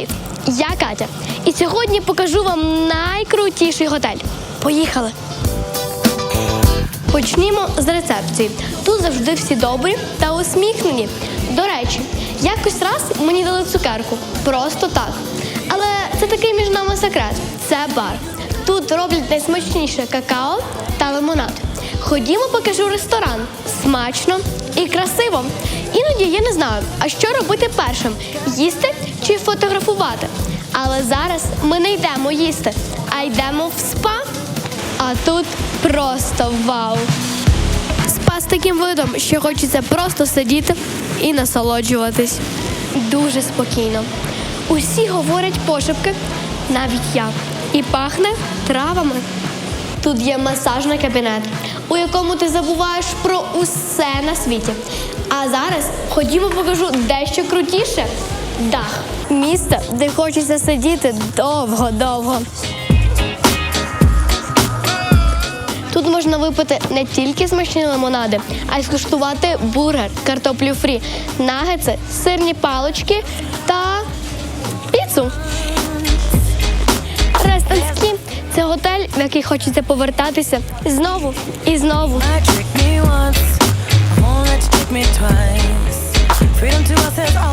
Привіт! Я Катя. І сьогодні покажу вам найкрутіший готель. Поїхали! Почнімо з рецепції. Тут завжди всі добрі та усміхнені. До речі, якось раз мені дали цукерку. Просто так. Але це такий між нами секрет. Це бар. Тут роблять найсмачніше какао та лимонад. Ходімо, покажу ресторан. Смачно і красиво. Іноді я не знаю, а що робити першим: їсти чи фотографувати. Але зараз ми не йдемо їсти, а йдемо в спа. А тут просто вау. Спа з таким видом, що хочеться просто сидіти і насолоджуватись. Дуже спокійно. Усі говорять пошепки, навіть я. І пахне травами. Тут є масажний кабінет, у якому ти забуваєш про усе на світі. А зараз ходімо покажу дещо крутіше. Дах. Місце, де хочеться сидіти довго-довго. Тут можна випити не тільки смачні лимонади, а й скуштувати бургер, картоплю фрі, нагетси, сирні палочки та піцу. Рестанські це готель, в який хочеться повертатися знову і знову. To ourselves.